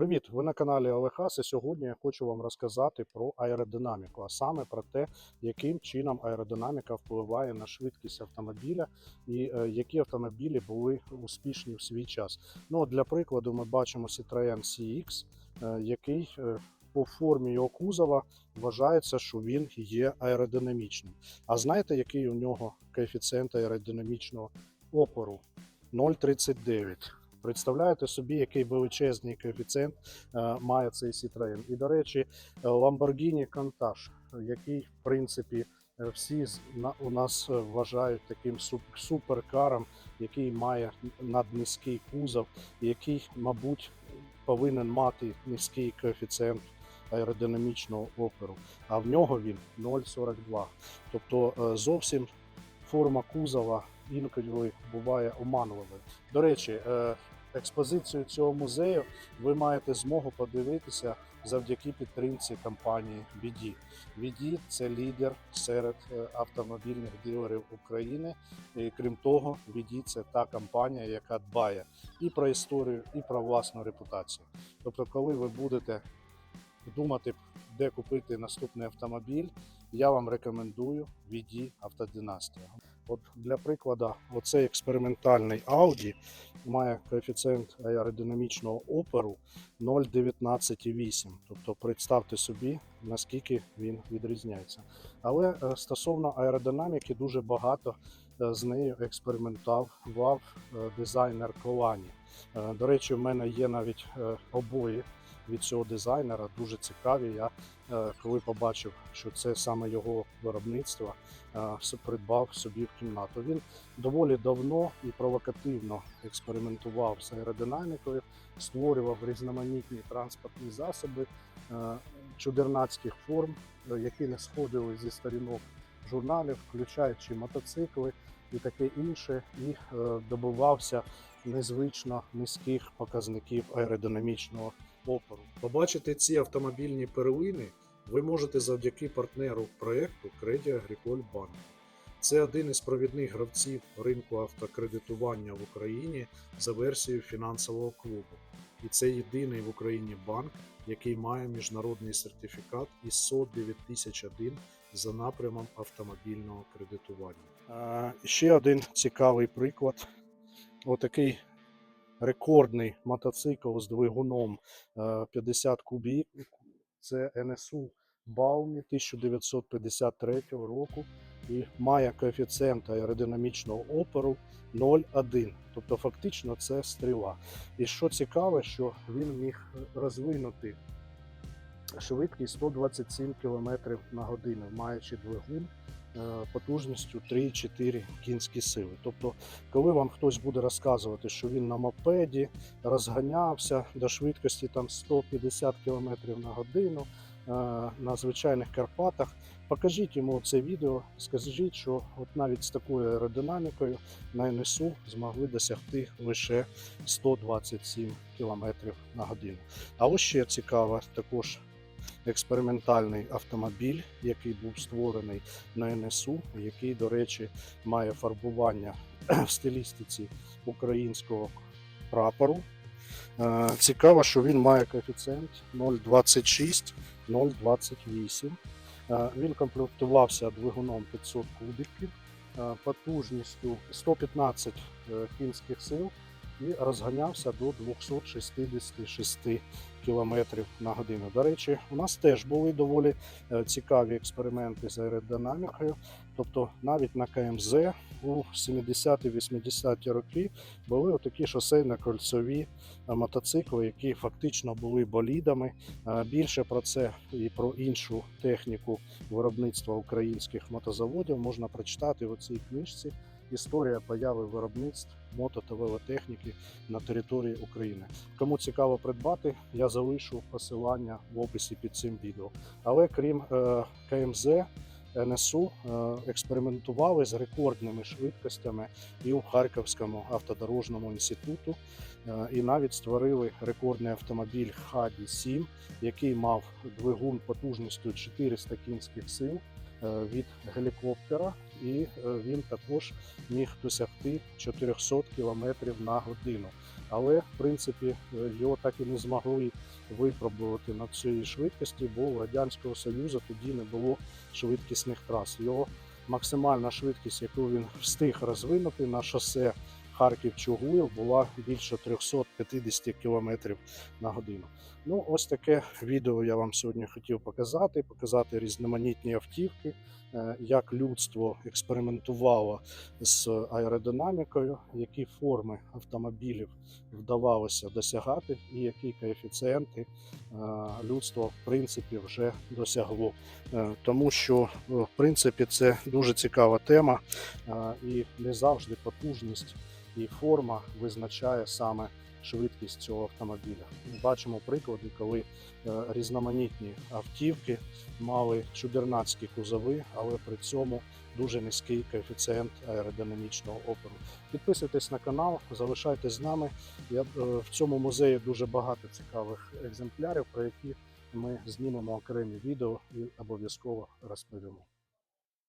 Привіт! Ви на каналі Олехас, і сьогодні я хочу вам розказати про аеродинаміку, а саме про те, яким чином аеродинаміка впливає на швидкість автомобіля і е, які автомобілі були успішні в свій час. Ну, для прикладу, ми бачимо Citroën CX, е, який е, по формі його кузова вважається, що він є аеродинамічним. А знаєте, який у нього коефіцієнт аеродинамічного опору? 0,39. Представляєте собі, який величезний коефіцієнт е, має цей Citroën. І, до речі, е, Lamborghini Countach, який, в принципі, е, всі у нас вважають таким суперкаром, який має наднизький кузов, який, мабуть, повинен мати низький коефіцієнт аеродинамічного опору, а в нього він 0,42. Тобто зовсім форма кузова інколи буває оманливою. До речі, е, експозицію цього музею ви маєте змогу подивитися завдяки підтримці компанії BD. BD – це лідер серед е, автомобільних дилерів України. І крім того, BD – це та компанія, яка дбає і про історію, і про власну репутацію. Тобто, коли ви будете думати, де купити наступний автомобіль, я вам рекомендую VD Автодинастія. От для прикладу, оцей експериментальний Audi має коефіцієнт аеродинамічного опору 0,19,8. Тобто представте собі, наскільки він відрізняється. Але е, стосовно аеродинаміки, дуже багато е, з нею експериментував е, дизайнер Колані. До речі, в мене є навіть обої від цього дизайнера, дуже цікаві. Я е, коли побачив, що це саме його виробництво, е, придбав собі в кімнату. Він доволі давно і провокативно експериментував з аеродинамікою, створював різноманітні транспортні засоби е, чудернацьких форм, які не сходили зі сторінок журналів, включаючи мотоцикли і таке інше, і добивався незвично низьких показників аеродинамічного опору. Побачити ці автомобільні перлини ви можете завдяки партнеру проєкту Credit Agricole Bank. Це один із провідних гравців ринку автокредитування в Україні за версією фінансового клубу. І це єдиний в Україні банк, який має міжнародний сертифікат ISO 9001 за напрямом автомобільного кредитування. Ще один цікавий приклад. Отакий рекордний мотоцикл з двигуном е, 50 кубів. Це НСУ Баумі 1953 року і має коефіцієнт аеродинамічного опору 0,1. Тобто фактично це стріла. І що цікаве, що він міг розвинути швидкість 127 км на годину, маючи двигун е, потужністю 3-4 кінські сили. Тобто, коли вам хтось буде розказувати, що він на мопеді розганявся до швидкості там 150 км на годину е, на звичайних Карпатах, покажіть йому це відео, скажіть, що от навіть з такою аеродинамікою на НСУ змогли досягти лише 127 км на годину. А ось ще цікаво також експериментальний автомобіль, який був створений на НСУ, який, до речі, має фарбування в стилістиці українського прапору. Е, Цікаво, що він має коефіцієнт 0,26, 0,28. Е, Він комплектувався двигуном 500 кубиків, е, потужністю 115 е, кінських сил і розганявся до 266 км на годину. До речі, у нас теж були доволі е, цікаві експерименти з аеродинамікою. Тобто навіть на КМЗ у 70-80-ті роки були отакі шосейно-кольцові е, мотоцикли, які фактично були болідами. Е, Більше про це і про іншу техніку виробництва українських мотозаводів можна прочитати в цій книжці. Історія появи виробництв мото та велотехніки на території України. Кому цікаво придбати, я залишу посилання в описі під цим відео. Але крім е, КМЗ, НСУ е, експериментували з рекордними швидкостями і у Харківському автодорожному інституту, е, і навіть створили рекордний автомобіль Хаді 7 який мав двигун потужністю 400 кінських сил від гелікоптера, і е, він також міг досягти 400 км на годину. Але в принципі е, його так і не змогли випробувати на цій швидкості, бо у Радянського Союзу тоді не було швидкісних трас. Його максимальна швидкість, яку він встиг розвинути на шосе Харків-Чугуїв, була більше 350 км на годину. Ну, ось таке відео я вам сьогодні хотів показати, показати різноманітні автівки, як людство експериментувало з аеродинамікою, які форми автомобілів вдавалося досягати, і які коефіцієнти е, людство в принципі вже досягло. Е, Тому що е, в принципі це дуже цікава тема, е, і не завжди потужність і форма визначає саме швидкість цього автомобіля. Бачимо приклади, коли е, різноманітні автівки мали чудернацькі кузови, але при цьому дуже низький коефіцієнт аеродинамічного опору. Підписуйтесь на канал, залишайтесь з нами. Я, е, в цьому музеї дуже багато цікавих екземплярів, про які ми знімемо окремі відео і обов'язково розповімо.